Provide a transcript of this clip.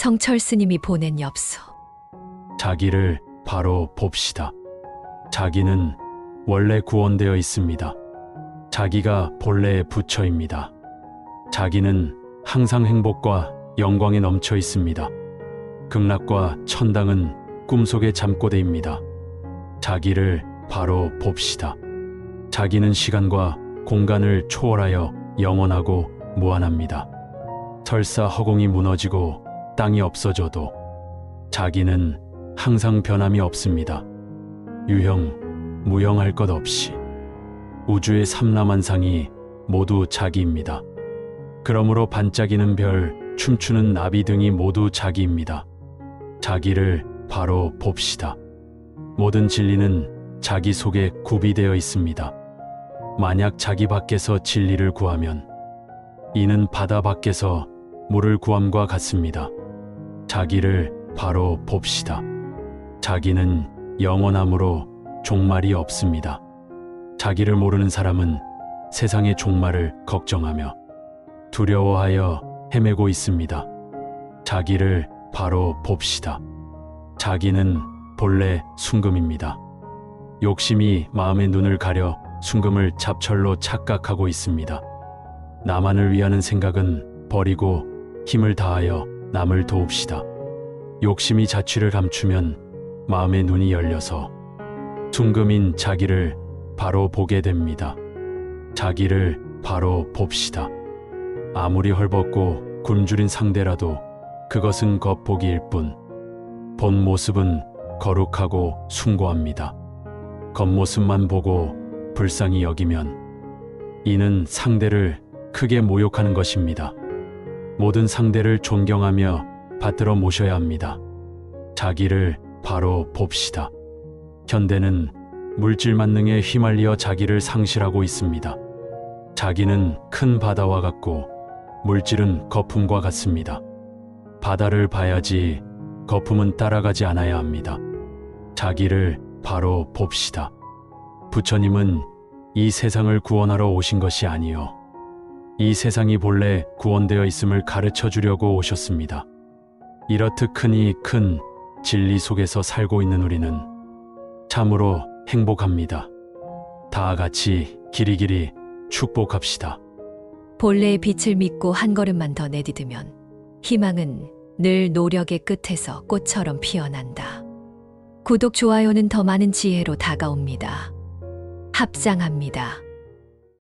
성철 스님이 보낸 엽서. 자기를 바로 봅시다. 자기는 원래 구원되어 있습니다. 자기가 본래의 부처입니다. 자기는 항상 행복과 영광에 넘쳐 있습니다. 극락과 천당은 꿈속의 잠꼬대입니다. 자기를 바로 봅시다. 자기는 시간과 공간을 초월하여 영원하고 무한합니다. 설사 허공이 무너지고 땅이 없어져도 자기는 항상 변함이 없습니다. 유형, 무형할 것 없이 우주의 삼라만상이 모두 자기입니다. 그러므로 반짝이는 별, 춤추는 나비 등이 모두 자기입니다. 자기를 바로 봅시다. 모든 진리는 자기 속에 구비되어 있습니다. 만약 자기 밖에서 진리를 구하면 이는 바다 밖에서 물을 구함과 같습니다. 자기를 바로 봅시다. 자기는 영원함으로 종말이 없습니다. 자기를 모르는 사람은 세상의 종말을 걱정하며 두려워하여 헤매고 있습니다. 자기를 바로 봅시다. 자기는 본래 순금입니다. 욕심이 마음의 눈을 가려 순금을 잡철로 착각하고 있습니다. 나만을 위하는 생각은 버리고 힘을 다하여 남을 도웁시다. 욕심이 자취를 감추면 마음의 눈이 열려서 둥금인 자기를 바로 보게 됩니다. 자기를 바로 봅시다. 아무리 헐벗고 굶주린 상대라도 그것은 겉보기일 뿐, 본 모습은 거룩하고 숭고합니다. 겉모습만 보고 불쌍히 여기면 이는 상대를 크게 모욕하는 것입니다. 모든 상대를 존경하며 받들어 모셔야 합니다. 자기를 바로 봅시다. 현대는 물질 만능에 휘말리어 자기를 상실하고 있습니다. 자기는 큰 바다와 같고 물질은 거품과 같습니다. 바다를 봐야지 거품은 따라가지 않아야 합니다. 자기를 바로 봅시다. 부처님은 이 세상을 구원하러 오신 것이 아니요. 이 세상이 본래 구원되어 있음을 가르쳐 주려고 오셨습니다. 이렇듯 크니 큰 진리 속에서 살고 있는 우리는 참으로 행복합니다. 다 같이 길이길이 축복합시다. 본래의 빛을 믿고 한 걸음만 더 내디디면 희망은 늘 노력의 끝에서 꽃처럼 피어난다. 구독, 좋아요는 더 많은 지혜로 다가옵니다. 합장합니다.